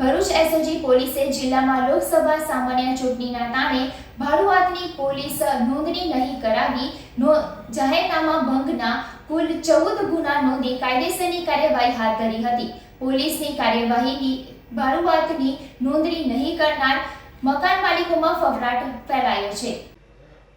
Bharuch SOG પોલીસે જિલ્લામાં લોકસભા સામાન્ય ચૂંટણીના તાણે ભાડુઆતની પોલીસ નોંધણી નહીં કરાવી જાહેરનામા ભંગના કુલ ચૌદ ગુના નોંધી કાયદેસરની કાર્યવાહી હાથ ધરી હતી. પોલીસની કાર્યવાહીની ભાડુઆતની નોંધણી નહીં કરનાર મકાન માલિકોમાં ફફડાટ ફેલાયો છે.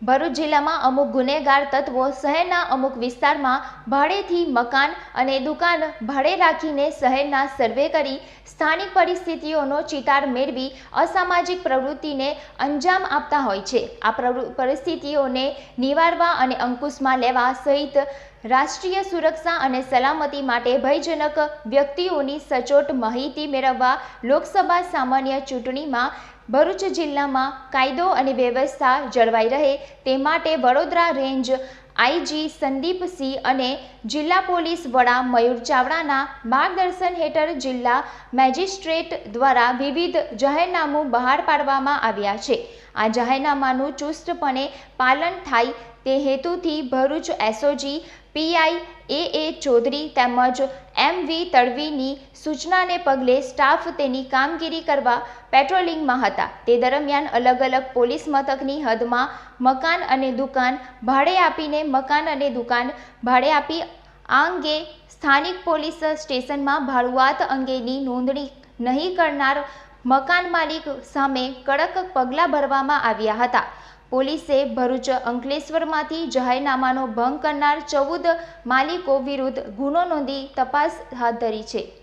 ભરૂચ જિલ્લામાં અમુક ગુનેગાર તત્વો શહેરના અમુક વિસ્તારમાં ભાડેથી મકાન અને દુકાન ભાડે રાખીને શહેરના સર્વે કરી સ્થાનિક પરિસ્થિતિઓનો ચિતાર મેળવી અસામાજિક પ્રવૃત્તિને અંજામ આપતા હોય છે. આ પરિસ્થિતિઓને નિવારવા અને અંકુશમાં લેવા સહિત રાષ્ટ્રીય સુરક્ષા અને સલામતી માટે ભયજનક વ્યક્તિઓની સચોટ માહિતી મેળવવા લોકસભા સામાન્ય ચૂંટણીમાં ભરૂચ જિલ્લામાં કાયદો અને વ્યવસ્થા જળવાઈ રહે તે માટે વડોદરા રેન્જ, આઈજી સંદીપસિંહ અને જિલ્લા પોલીસ વડા મયુર ચાવડાના માર્ગદર્શન હેઠળ જિલ્લા મેજિસ્ટ્રેટ દ્વારા વિવિધ જાહેરનામું બહાર પાડવામાં આવ્યા છે. આ જાહેરનામાનું ચુસ્તપણે પાલન થાય તે હેતુથી Bharuch SOG, PI, A A Chaudhary તેમજ એમ વી તડવીની સૂચનાને પગલે સ્ટાફ તેની કામગીરી કરવા પેટ્રોલિંગમાં હતા. તે દરમિયાન અલગ અલગ પોલીસ મથકની હદમાં મકાન અને દુકાન ભાડે આપીને મકાન અને દુકાન ભાડે આપી આ અંગે સ્થાનિક પોલીસ સ્ટેશનમાં ભાડુઆત અંગેની નોંધણી નહીં કરનાર મકાન માલિક સામે કડક પગલાં ભરવામાં આવ્યા હતા. પોલીસે ભરૂચ અંકલેશ્વરમાંથી જાહેરનામાનો ભંગ કરનાર ચૌદ માલિકો વિરુદ્ધ ગુનો નોંધી તપાસ હાથ ધરી છે.